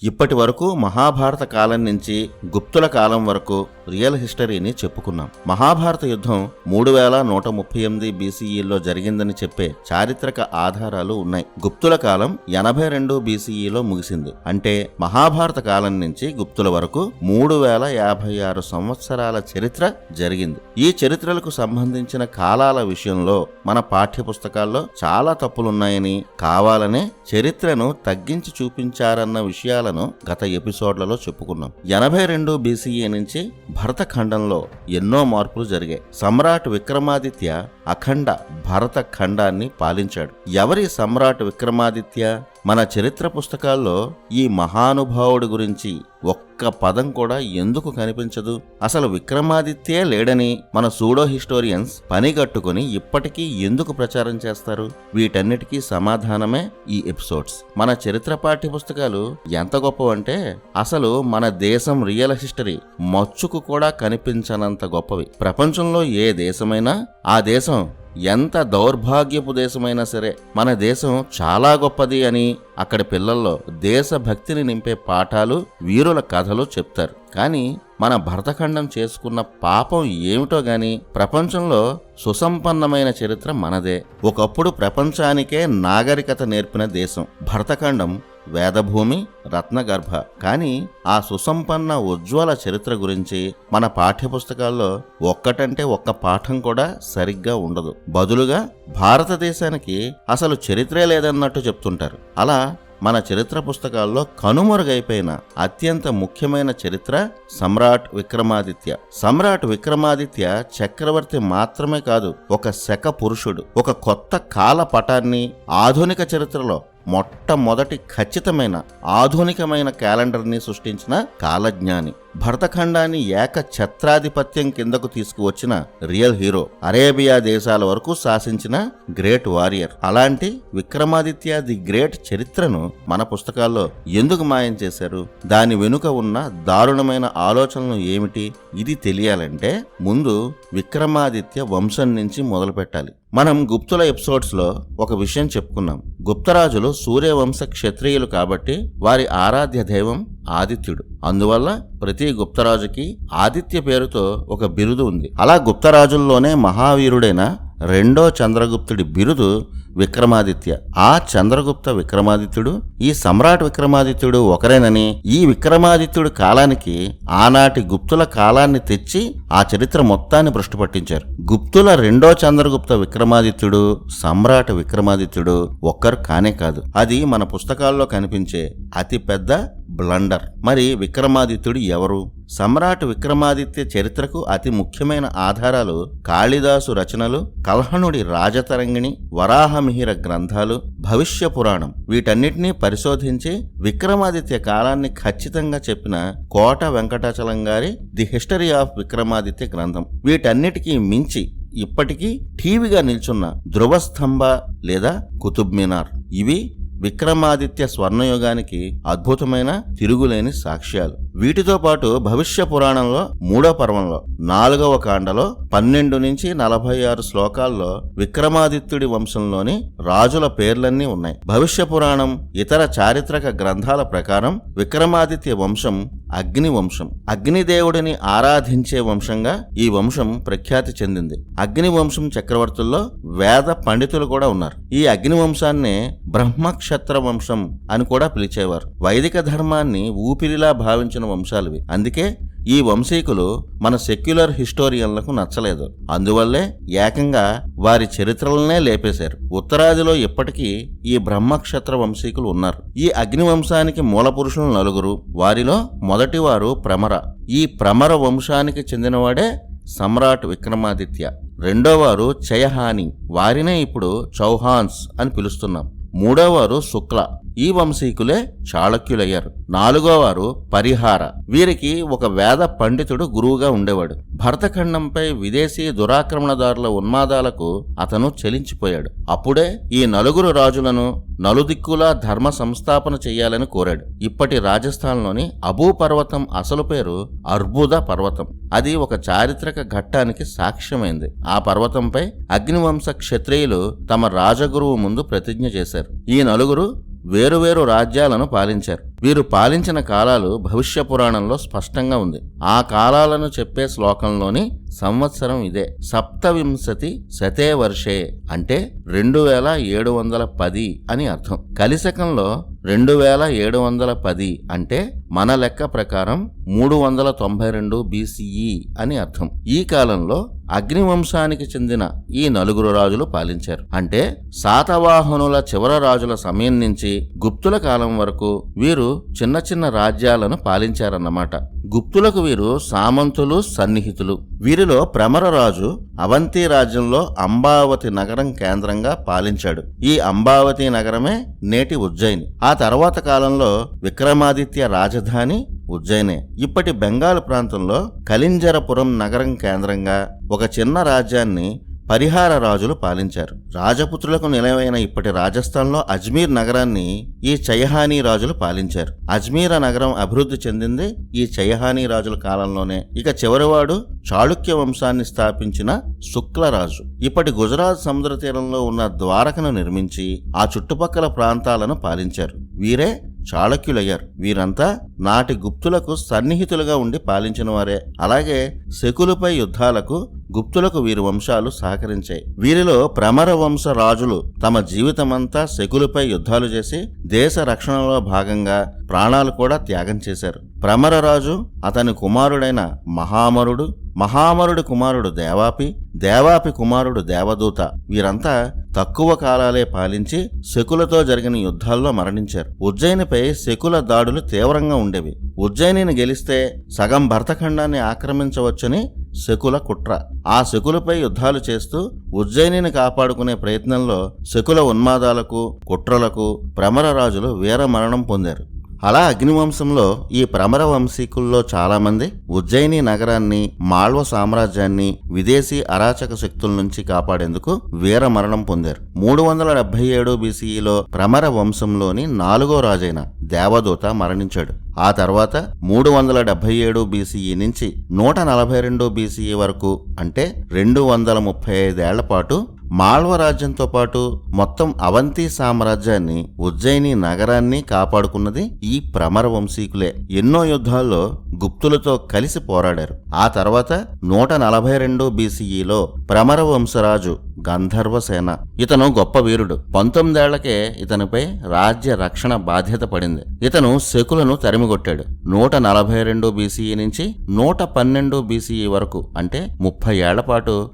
也 ఇప్పటి వరకు మహాభారత కాలం నుంచి గుప్తుల కాలం వరకు రియల్ హిస్టరీని చెప్పుకున్నాం. మహాభారత యుద్ధం మూడు వేల నూట ముప్పై ఎనిమిది బీసీఈలో జరిగిందని చెప్పే చారిత్రక ఆధారాలు ఉన్నాయి. గుప్తుల కాలం ఎనభై రెండు బీసీఈలో ముగిసింది. అంటే మహాభారత కాలం నుంచి గుప్తుల వరకు మూడు వేల యాభై ఆరు సంవత్సరాల చరిత్ర జరిగింది. ఈ చరిత్రలకు సంబంధించిన కాలాల విషయంలో మన పాఠ్య పుస్తకాల్లో చాలా తప్పులున్నాయని కావాలనే చరిత్రను తగ్గించి చూపించారన్న విషయాలను గత ఎపిసోడ్లలో చెప్పుకున్నాం. ఎనభై రెండు బీసీఈ నుంచి భరత ఖండంలో ఎన్నో మార్పులు జరిగాయి. సమ్రాట్ విక్రమాదిత్య అఖండ భరత ఖండాన్ని పాలించాడు. ఎవరి సమ్రాట్ విక్రమాదిత్య? మన చరిత్ర పుస్తకాల్లో ఈ మహానుభావుడి గురించి ఒక్క పదం కూడా ఎందుకు కనిపించదు? అసలు విక్రమాదిత్యే లేడని మన సూడో హిస్టోరియన్స్ పనిగట్టుకుని ఇప్పటికీ ఎందుకు ప్రచారం చేస్తారు? వీటన్నిటికీ సమాధానమే ఈ ఎపిసోడ్స్. మన చరిత్ర పాఠ్య పుస్తకాలు ఎంత గొప్పవంటే అసలు మన దేశం రియల్ హిస్టరీ మచ్చుకు కూడా కనిపించనంత గొప్పవి. ప్రపంచంలో ఏ దేశమైనా ఆ దేశం ఎంత దౌర్భాగ్యపు దేశమైనా సరే మన దేశం చాలా గొప్పది అని అక్కడి పిల్లల్లో దేశభక్తిని నింపే పాఠాలు వీరుల కథలు చెప్తారు. కానీ మన భరతఖండం చేసుకున్న పాపం ఏమిటో గాని ప్రపంచంలో సుసంపన్నమైన చరిత్ర మనదే. ఒకప్పుడు ప్రపంచానికే నాగరికత నేర్పిన దేశం భరతఖండం. వేదభూమి రత్నగర్భ. కానీ ఆ సుసంపన్న ఉజ్వల చరిత్ర గురించి మన పాఠ్యపుస్తకాల్లో ఒక్కటంటే ఒక్క పాఠం కూడా సరిగ్గా ఉండదు. బదులుగా భారతదేశానికి అసలు చరిత్రే లేదన్నట్టు చెప్తుంటారు. అలా మన చరిత్ర పుస్తకాల్లో కనుమరుగైపోయిన అత్యంత ముఖ్యమైన చరిత్ర సమ్రాట్ విక్రమాదిత్య. సమ్రాట్ విక్రమాదిత్య చక్రవర్తి మాత్రమే కాదు ఒక శక పురుషుడు ఒక కొత్త కాల పటాన్ని ఆధునిక చరిత్రలో మొట్టమొదటి ఖచ్చితమైన ఆధునికమైన క్యాలెండర్ని సృష్టించిన కాలజ్ఞాని భరతఖండాన్ని ఏక ఛత్రాధిపత్యం కిందకు తీసుకువచ్చిన రియల్ హీరో అరేబియా దేశాల వరకు శాసించిన గ్రేట్ వారియర్. అలాంటి విక్రమాదిత్య ది గ్రేట్ చరిత్రను మన పుస్తకాల్లో ఎందుకు మాయం చేశారు? దాని వెనుక ఉన్న దారుణమైన ఆలోచనలు ఏమిటి? ఇది తెలియాలంటే ముందు విక్రమాదిత్య వంశం నుంచి మొదలు పెట్టాలి మనం గుప్తుల ఎపిసోడ్స్లో ఒక విషయం చెప్పుకున్నాం. గుప్తరాజులు సూర్యవంశ క్షత్రియులు కాబట్టి వారి ఆరాధ్య దైవం ఆదిత్యుడు. అందువల్ల ప్రతి గుప్తరాజుకి ఆదిత్య పేరుతో ఒక బిరుదు ఉంది. అలా గుప్తరాజుల్లోనే మహావీరుడైన రెండో చంద్రగుప్తుడి బిరుదు విక్రమాదిత్య. ఆ చంద్రగుప్త విక్రమాదిత్యుడు ఈ సమ్రాట్ విక్రమాదిత్యుడు ఒకరేనని ఈ విక్రమాదిత్యుడు కాలానికి ఆనాటి గుప్తుల కాలాన్ని తెచ్చి ఆ చరిత్ర మొత్తాన్ని పట్టించారు. గుప్తుల రెండో చంద్రగుప్త విక్రమాదిత్యుడు సమ్రాట్ విక్రమాదిత్యుడు ఒక్కరు కానే కాదు. అది మన పుస్తకాల్లో కనిపించే అతి పెద్ద బ్లండర్. మరి విక్రమాదిత్యుడు ఎవరు? సమ్రాట్ విక్రమాదిత్య చరిత్రకు అతి ముఖ్యమైన ఆధారాలు కాళిదాసు రచనలు కల్హణుడి రాజతరంగిణి వరాహమిహిర గ్రంథాలు భవిష్య పురాణం. వీటన్నిటినీ పరిశోధించి విక్రమాదిత్య కాలాన్ని ఖచ్చితంగా చెప్పిన కోట వెంకటాచలం గారి ది హిస్టరీ ఆఫ్ విక్రమాదిత్య గ్రంథం. వీటన్నిటికీ మించి ఇప్పటికీ టీవీగా నిల్చున్న ధ్రువస్తంభ లేదా కుతుబ్ మినార్. ఇవి విక్రమాదిత్య స్వర్ణయుగానికి అద్భుతమైన తిరుగులేని సాక్ష్యాలు. వీటితో పాటు భవిష్య పురాణంలో మూడో పర్వంలో నాలుగవ కాండలో పన్నెండు నుంచి నలభై ఆరు శ్లోకాల్లో విక్రమాదిత్యుడి వంశంలోని రాజుల పేర్లన్నీ ఉన్నాయి. భవిష్య పురాణం ఇతర చారిత్రక గ్రంథాల ప్రకారం విక్రమాదిత్య వంశం అగ్ని వంశం అగ్నిదేవుడిని ఆరాధించే వంశంగా ఈ వంశం ప్రఖ్యాతి చెందింది. అగ్ని వంశం చక్రవర్తుల్లో వేద పండితులు కూడా ఉన్నారు. ఈ అగ్ని వంశాన్నే బ్రహ్మక్షత్ర వంశం అని కూడా పిలిచేవారు. వైదిక ధర్మాన్ని ఊపిరిలా భావించిన వంశాలువి అందుకే ఈ వంశీకులు మన సెక్యులర్ హిస్టోరియన్లకు నచ్చలేదు. అందువల్లే ఏకంగా వారి చరిత్రలనే లేపేశారు. ఉత్తరాదిలో ఇప్పటికీ ఈ బ్రహ్మక్షత్ర వంశీకులు ఉన్నారు. ఈ అగ్ని వంశానికి మూల పురుషులు నలుగురు. వారిలో మొదటివారు ప్రమర. ఈ ప్రమర వంశానికి చెందినవాడే సమ్రాట్ విక్రమాదిత్య. రెండోవారు చయహాని వారినే ఇప్పుడు చౌహాన్స్ అని పిలుస్తున్నాం. మూడోవారు శుక్ల. ఈ వంశీకులే చాళక్యులయ్యారు. నాలుగోవారు పరిహార. వీరికి ఒక వేద పండితుడు గురువుగా ఉండేవాడు. భరతఖండంపై విదేశీ దురాక్రమణదారుల ఉన్మాదాలకు అతను చెలించిపోయాడు. అప్పుడే ఈ నలుగురు రాజులను నలుదిక్కులా ధర్మ సంస్థాపన చేయాలని కోరాడు. ఇప్పటి రాజస్థాన్లోని అబూ పర్వతం అసలు పేరు అర్బుద పర్వతం. అది ఒక చారిత్రక ఘట్టానికి సాక్ష్యమైంది. ఆ పర్వతంపై అగ్నివంశ క్షత్రియులు తమ రాజగురువు ముందు ప్రతిజ్ఞ చేశారు. ఈ నలుగురు వేరువేరు రాజ్యాలను పాలించారు. వీరు పాలించిన కాలాలు భవిష్య పురాణంలో స్పష్టంగా ఉంది. ఆ కాలాలను చెప్పే శ్లోకంలోని సంవత్సరం ఇదే. సప్తవింశతి శతే వర్షే అంటే రెండు వేల ఏడు వందల పది అని అర్థం. కలిశకంలో రెండు వేల ఏడు వందల పది అంటే మన లెక్క ప్రకారం మూడు వందల తొంభై రెండు బీసీఈ అని అర్థం. ఈ కాలంలో అగ్నివంశానికి చెందిన ఈ నలుగురు రాజులు పాలించారు. అంటే శాతవాహనుల చివర రాజుల సమయం నుంచి గుప్తుల కాలం వరకు వీరు చిన్న చిన్న రాజ్యాలను పాలించారన్నమాట. గుప్తులకు వీరు సామంతులు సన్నిహితులు. వీరిలో ప్రమరరాజు అవంతి రాజ్యంలో అంబావతి నగరం కేంద్రంగా పాలించాడు. ఈ అంబావతి నగరమే నేటి ఉజ్జయిని. ఆ తర్వాత కాలంలో విక్రమాదిత్య రాజధాని ఉజ్జయినే. ఇప్పటి బెంగాల్ ప్రాంతంలో కలింజరపురం నగరం కేంద్రంగా ఒక చిన్న రాజ్యాన్ని పరిహార రాజులు పాలించారు. రాజపుత్రులకు నిలవైన ఇప్పటి రాజస్థాన్లో అజ్మీర్ నగరాన్ని ఈ చయహానీ రాజులు పాలించారు. అజ్మీర నగరం అభివృద్ధి చెందింది. ఈ చయహానీ రాజుల కాలంలోనే ఇక చివరివాడు చాళుక్య వంశాన్ని స్థాపించిన శుక్లరాజు. ఇప్పటి గుజరాత్ సముద్ర తీరంలో ఉన్న ద్వారకను నిర్మించి ఆ చుట్టుపక్కల ప్రాంతాలను పాలించారు. వీరే చాళక్యులయ్యారు. వీరంతా నాటి గుప్తులకు సన్నిహితులుగా ఉండి పాలించిన వారే. అలాగే శకులపై యుద్ధాలకు గుప్తులకు వీరి వంశాలు సహకరించాయి. వీరిలో ప్రమర వంశ రాజులు తమ జీవితమంతా శకులపై యుద్ధాలు చేసి దేశ రక్షణలో భాగంగా ప్రాణాలు కూడా త్యాగం చేశారు. ప్రమరరాజు అతని కుమారుడైన మహామరుడు మహామరుడి కుమారుడు దేవాపి దేవాపి కుమారుడు దేవదూత వీరంతా తక్కువ కాలాలే పాలించి శకులతో జరిగిన యుద్ధాల్లో మరణించారు. ఉజ్జయినిపై శకుల దాడులు తీవ్రంగా ఉండేవి. ఉజ్జయినిని గెలిస్తే సగం భర్తఖండాన్ని ఆక్రమించవచ్చని శకుల కుట్ర. ఆ శకులపై యుద్ధాలు చేస్తూ ఉజ్జయినిని కాపాడుకునే ప్రయత్నంలో శకుల ఉన్మాదాలకు కుట్రలకు ప్రమరరాజులు వీర మరణం పొందారు. అలా అగ్నివంశంలో ఈ ప్రమర వంశీకుల్లో చాలామంది ఉజ్జయిని నగరాన్ని మాళ్వ సామ్రాజ్యాన్ని విదేశీ అరాచక శక్తుల నుంచి కాపాడేందుకు వీర మరణం పొందారు. మూడు వందల డెబ్బై ఏడు బీసీఈలో ప్రమర వంశంలోని నాలుగో రాజైన దేవదూత మరణించాడు. ఆ తర్వాత మూడు వందల డెబ్బై ఏడు బీసీఈ నుంచి నూట నలభై రెండు బీసీఈ వరకు అంటే రెండు వందల ముప్పై ఐదేళ్ళ పాటు మాళ్వ రాజ్యంతో పాటు మొత్తం అవంతి సామ్రాజ్యాన్ని ఉజ్జయిని నగరాన్ని కాపాడుకున్నది ఈ ప్రమర వంశీకులే. ఎన్నో యుద్ధాల్లో గుప్తులతో కలిసి పోరాడారు. ఆ తర్వాత నూట నలభై రెండు బీసీఈలో ప్రమర వంశరాజు గంధర్వసేన ఇతను గొప్ప వీరుడు. పంతొమ్మిదేళ్ళకే ఇతనిపై రాజ్య రక్షణ బాధ్యత పడింది. ఇతను శకులను తరిమిగొట్టాడు. నూట నలభై రెండు బీసీఈ నుంచి నూట పన్నెండు బీసీఈ వరకు అంటే ముప్పై ఏళ్ళ పాటు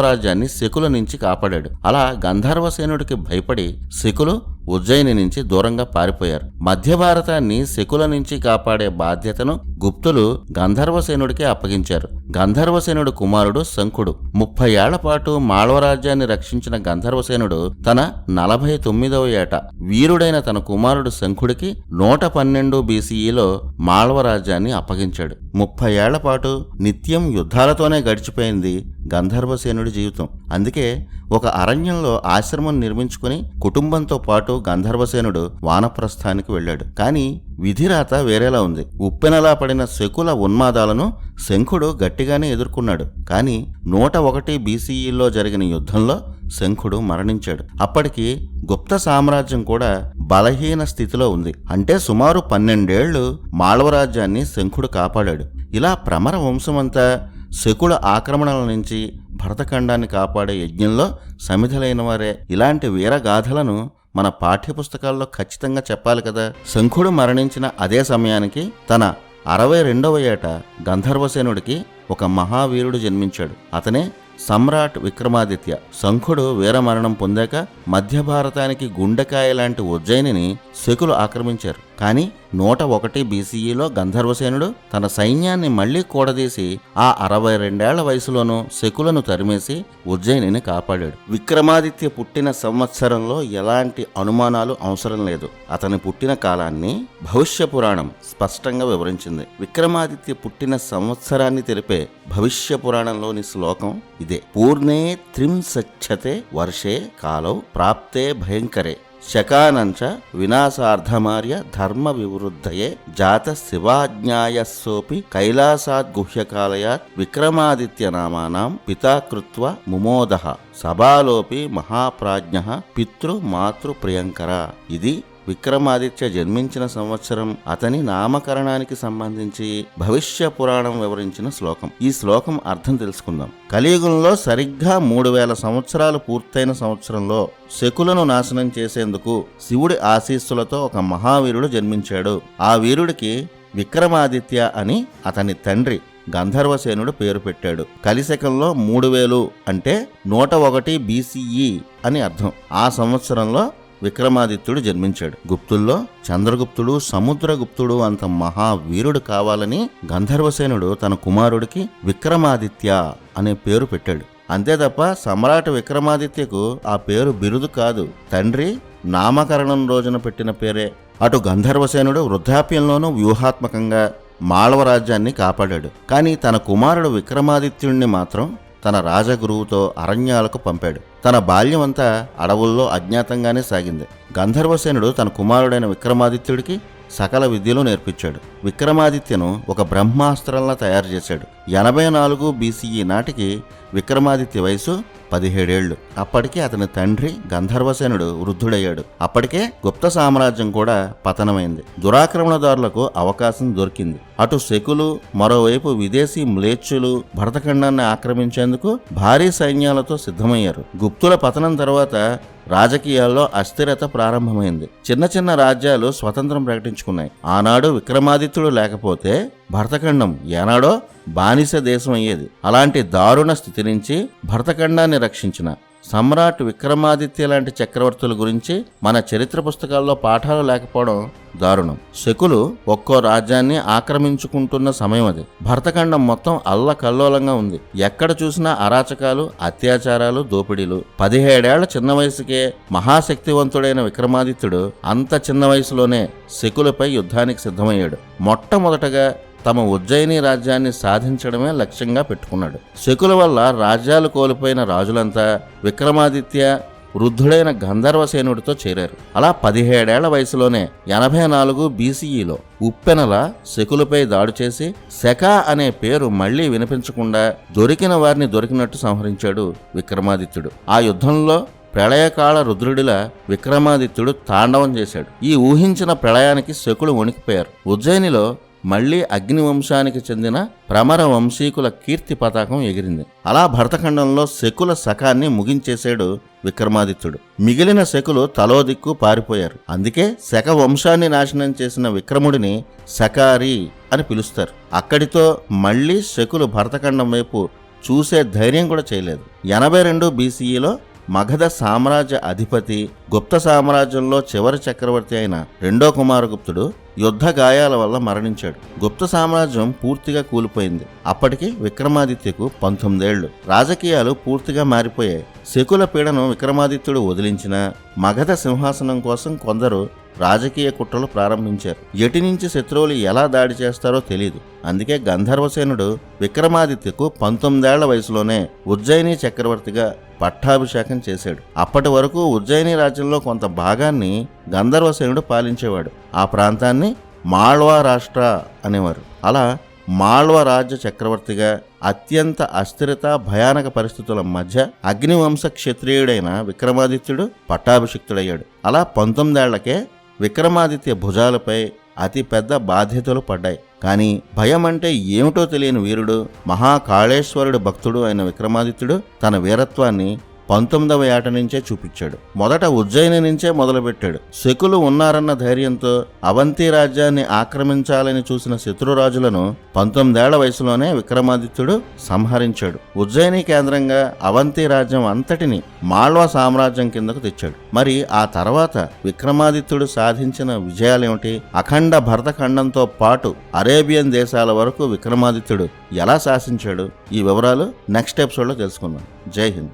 రాజ్యాన్ని శకుల నుంచి కాపాడాడు. అలా గంధర్వసేనుడికి భయపడి శకులు ఉజ్జయిని నుంచి దూరంగా పారిపోయారు. మధ్య భారతాన్ని శకుల నుంచి కాపాడే బాధ్యతను గుప్తులు గంధర్వసేనుడికి అప్పగించారు. గంధర్వసేనుడు కుమారుడు శంఖుడు. ముప్పై ఏళ్ళ పాటు మాళవరాజ్యాన్ని రక్షించిన గంధర్వసేనుడు తన నలభై తొమ్మిదవ ఏట వీరుడైన తన కుమారుడు శంఖుడికి నూట పన్నెండు బీసీఈలో మాళవరాజ్యాన్ని అప్పగించాడు. ముప్పై ఏళ్ళ పాటు నిత్యం యుద్ధాలతోనే గడిచిపోయింది గంధర్వసేనుడి జీవితం. అందుకే ఒక అరణ్యంలో ఆశ్రమం నిర్మించుకుని కుటుంబంతో పాటు గంధర్వసేనుడు వానప్రస్థానికి వెళ్ళాడు. కానీ విధిరాత వేరేలా ఉంది. ఉప్పెనలా పడిన శకుల ఉన్మాదాలను శంఖుడు గట్టిగానే ఎదుర్కొన్నాడు. కానీ నూట ఒకటి బీసీఈలో జరిగిన యుద్ధంలో శంఖుడు మరణించాడు. అప్పటికి గుప్త సామ్రాజ్యం కూడా బలహీన స్థితిలో ఉంది. అంటే సుమారు పన్నెండేళ్ళు మాళవరాజ్యాన్ని శంఖుడు కాపాడాడు. ఇలా ప్రమర వంశమంతా శకుల ఆక్రమణల నుంచి భరతఖండాన్ని కాపాడే యజ్ఞంలో సమిధలైన వారే ఇలాంటి వీరగాథలను మన పాఠ్యపుస్తకాల్లో ఖచ్చితంగా చెప్పాలి కదా. శంఖుడు మరణించిన అదే సమయానికి తన అరవై రెండవ ఏట గంధర్వసేనుడికి ఒక మహావీరుడు జన్మించాడు. అతనే సమ్రాట్ విక్రమాదిత్య. శంఖుడు వీరమరణం పొందాక మధ్య భారతానికి గుండెకాయ లాంటి ఉజ్జయినిని శకులు ఆక్రమించారు. కానీ నూట ఒకటి బీసీఈలో గంధర్వసేనుడు తన సైన్యాన్ని మళ్ళీ కూడదీసి ఆ అరవై రెండేళ్ళ వయసులోనూ శకులను తరిమేసి ఉజ్జయినిని కాపాడాడు. విక్రమాదిత్య పుట్టిన సంవత్సరంలో ఎలాంటి అనుమానాలు అవసరం లేదు. అతని పుట్టిన కాలాన్ని భవిష్య పురాణం స్పష్టంగా వివరించింది. విక్రమాదిత్య పుట్టిన సంవత్సరాన్ని తెలిపే భవిష్య పురాణంలోని శ్లోకం ఇదే. పూర్ణే త్రింసచ్చతే వర్షే కాలౌ ప్రాప్తే భయంకరే. శకానంచ వినాశార్థమార్య ధర్మ వివృద్ధయే జాత శివాజ్ఞాయస్సోపి కైలాసాద్ గుహ్యకాలయాత్ విక్రమాదిత్య నామానాం పితాకృత్వ కృత్వ సభాలోపి మహాప్రాజ్ఞ పితృ మాతృ ప్రియంకర. ఇది విక్రమాదిత్య జన్మించిన సంవత్సరం అతని నామకరణానికి సంబంధించి భవిష్య పురాణం వివరించిన శ్లోకం. ఈ శ్లోకం అర్థం తెలుసుకుందాం. కలియుగంలో సరిగ్గా మూడు వేల సంవత్సరాలు పూర్తయిన సంవత్సరంలో శకులను నాశనం చేసేందుకు శివుడి ఆశీస్సులతో ఒక మహావీరుడు జన్మించాడు. ఆ వీరుడికి విక్రమాదిత్య అని అతని తండ్రి గంధర్వసేనుడు పేరు పెట్టాడు. కలిశకంలో మూడు వేలు అంటే నూట ఒకటి బీసీఈ అని అర్థం. ఆ సంవత్సరంలో విక్రమాదిత్యుడు జన్మించాడు. గుప్తుల్లో చంద్రగుప్తుడు సముద్రగుప్తుడు అంత మహావీరుడు కావాలని గంధర్వసేనుడు తన కుమారుడికి విక్రమాదిత్య అనే పేరు పెట్టాడు. అంతే తప్ప సమ్రాట్ విక్రమాదిత్యకు ఆ పేరు బిరుదు కాదు. తండ్రి నామకరణం రోజున పెట్టిన పేరే. అటు గంధర్వసేనుడు వృద్ధాప్యంలోనూ వ్యూహాత్మకంగా మాళవ రాజ్యాన్ని కాపాడాడు. కానీ తన కుమారుడు విక్రమాదిత్యుణ్ణి మాత్రం తన రాజగురువుతో అరణ్యాలకు పంపాడు. తన బాల్యమంతా అడవుల్లో అజ్ఞాతంగానే సాగింది. గంధర్వసేనుడు తన కుమారుడైన విక్రమాదిత్యుడికి సకల విద్యలు నేర్పించాడు. విక్రమాదిత్యను ఒక బ్రహ్మాస్త్రంలా తయారు చేశాడు. ఎనభై నాలుగు బీసీఈ నాటికి విక్రమాదిత్య వయసు పదిహేడేళ్ళు అప్పటికే అతని తండ్రి గంధర్వసేనుడు వృద్ధుడయ్యాడు. అప్పటికే గుప్త సామ్రాజ్యం కూడా పతనమైంది. దురాక్రమణదారులకు అవకాశం దొరికింది. అటు శకులు మరోవైపు విదేశీ మ్లేచ్చులు భరతఖండాన్ని ఆక్రమించేందుకు భారీ సైన్యాలతో సిద్ధమయ్యారు. గుప్తుల పతనం తర్వాత రాజకీయాల్లో అస్థిరత ప్రారంభమైంది. చిన్న చిన్న రాజ్యాలు స్వతంత్రం ప్రకటించుకున్నాయి. ఆనాడు విక్రమాదిత్యుడు లేకపోతే భరతఖండం ఏనాడో బానిస దేశం అయ్యేది. అలాంటి దారుణ స్థితి నుంచి భరతఖండాన్ని రక్షించిన సమ్రాట్ విక్రమాదిత్య లాంటి చక్రవర్తుల గురించి మన చరిత్ర పుస్తకాల్లో పాఠాలు లేకపోవడం దారుణం. శకులు ఒక్కో రాజ్యాన్ని ఆక్రమించుకుంటున్న సమయం అది. భరతఖండం మొత్తం అల్లకల్లోలంగా ఉంది. ఎక్కడ చూసినా అరాచకాలు అత్యాచారాలు దోపిడీలు. పదిహేడేళ్ళ చిన్న వయసుకే మహాశక్తివంతుడైన విక్రమాదిత్యుడు అంత చిన్న వయసులోనే శకులపై యుద్ధానికి సిద్ధమయ్యాడు. మొట్టమొదటగా తమ ఉజ్జయిని రాజ్యాన్ని సాధించడమే లక్ష్యంగా పెట్టుకున్నాడు. శకుల వల్ల రాజ్యాలు కోల్పోయిన రాజులంతా విక్రమాదిత్య వృద్ధుడైన గంధర్వసేనుడితో చేరారు. అలా పదిహేడేళ్ళ వయసులోనే ఎనభై నాలుగు బీసీఈలో ఉప్పెనల శకులపై దాడి చేసి శక అనే పేరు మళ్ళీ వినిపించకుండా దొరికిన వారిని దొరికినట్టు సంహరించాడు విక్రమాదిత్యుడు. ఆ యుద్ధంలో ప్రళయకాల రుద్రుడిలా విక్రమాదిత్యుడు తాండవం చేశాడు. ఈ ఊహించిన ప్రళయానికి శకులు వణికిపోయారు. ఉజ్జయినిలో మళ్ళీ అగ్నివంశానికి చెందిన ప్రమర వంశీకుల కీర్తి పతాకం ఎగిరింది. అలా భరతఖండంలో శకుల శకాన్ని ముగించేశాడు విక్రమాదిత్యుడు. మిగిలిన శకులు తలో దిక్కు పారిపోయారు. అందుకే శక వంశాన్ని నాశనం చేసిన విక్రముడిని శకారి అని పిలుస్తారు. అక్కడితో మళ్ళీ శకులు భరతఖండం వైపు చూసే ధైర్యం కూడా చేయలేదు. ఎనభై రెండు బీసీఈలో మగధ సామ్రాజ్య అధిపతి గుప్త సామ్రాజ్యంలో చివరి చక్రవర్తి అయిన రెండో కుమారగుప్తుడు యుద్ధ గాయాల వల్ల మరణించాడు. గుప్త సామ్రాజ్యం పూర్తిగా కూలిపోయింది. అప్పటికి విక్రమాదిత్యకు పంతొమ్మిదేళ్ళు. రాజకీయాలు పూర్తిగా మారిపోయాయి. శకుల పీడను విక్రమాదిత్యుడు వదిలించిన మగధ సింహాసనం కోసం కొందరు రాజకీయ కుట్రలు ప్రారంభించారు. ఎటి నుంచి శత్రువులు ఎలా దాడి చేస్తారో తెలియదు అందుకే గంధర్వసేనుడు విక్రమాదిత్యకు పంతొమ్మిదేళ్ళ వయసులోనే ఉజ్జయిని చక్రవర్తిగా పట్టాభిషేకం చేశాడు. అప్పటి వరకు ఉజ్జయిని రాజ్యంలో కొంత భాగాన్ని గంధర్వసేనుడు పాలించేవాడు. ఆ ప్రాంతాన్ని మాళ్వా రాష్ట్ర అనేవారు. అలా మాళ్వ రాజ్య చక్రవర్తిగా అత్యంత అస్థిరత భయానక పరిస్థితుల మధ్య అగ్నివంశ క్షత్రియుడైన విక్రమాదిత్యుడు పట్టాభిషిక్తుడయ్యాడు. అలా పంతొమ్మిదేళ్ళకే విక్రమాదిత్య భుజాలపై అతి పెద్ద బాధ్యతలు పడ్డాయి. కానీ భయం అంటే ఏమిటో తెలియని వీరుడు మహాకాళేశ్వరుడు భక్తుడు అయిన విక్రమాదిత్యుడు తన వీరత్వాన్ని పంతొమ్మిదవ ఏట నుంచే చూపించాడు. మొదట ఉజ్జయిని నుంచే మొదలుపెట్టాడు. శకులు ఉన్నారన్న ధైర్యంతో అవంతి రాజ్యాన్ని ఆక్రమించాలని చూసిన శత్రురాజులను పంతొమ్మిదేళ్ళ వయసులోనే విక్రమాదిత్యుడు సంహరించాడు. ఉజ్జయిని కేంద్రంగా అవంతి రాజ్యం అంతటిని మాళ్వా సామ్రాజ్యం కిందకు తెచ్చాడు. మరి ఆ తర్వాత విక్రమాదిత్యుడు సాధించిన విజయాలేమిటి? అఖండ భరతఖండంతో పాటు అరేబియన్ దేశాల వరకు విక్రమాదిత్యుడు ఎలా శాసించాడు? ఈ వివరాలు నెక్స్ట్ ఎపిసోడ్లో తెలుసుకుందాం. జై హింద్.